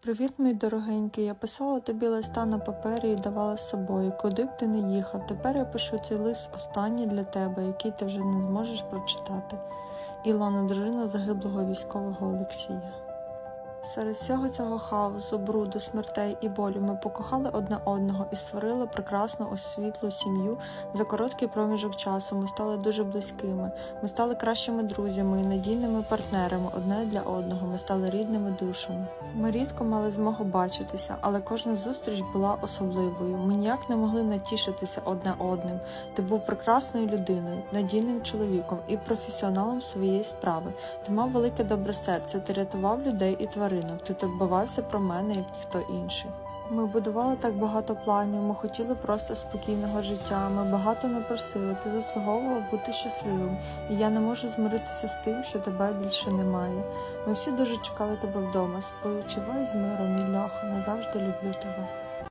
Привіт, мій дорогенький. Я писала тобі листа на папері і давала з собою, куди б ти не їхав. Тепер я пишу цей лист останній для тебе, який ти вже не зможеш прочитати. Ілона, дружина загиблого військового Олексія. Серед всього цього хаосу, бруду, смертей і болю ми покохали одне одного і створили прекрасну освітлу сім'ю. За короткий проміжок часу ми стали дуже близькими. Ми стали кращими друзями і надійними партнерами одне для одного. Ми стали рідними душами. Ми рідко мали змогу бачитися, але кожна зустріч була особливою. Ми ніяк не могли натішитися одне одним. Ти був прекрасною людиною, надійним чоловіком і професіоналом своєї справи. Ти мав велике добре серце, ти рятував людей і тваринок. Ти турбувався про мене, як ніхто інший. Ми будували так багато планів, ми хотіли просто спокійного життя. Ми багато не просили. Ти заслуговував бути щасливим, і я не можу змиритися з тим, що тебе більше немає. Ми всі дуже чекали тебе вдома. Спочивай з миром, і Льоха, назавжди люблю тебе.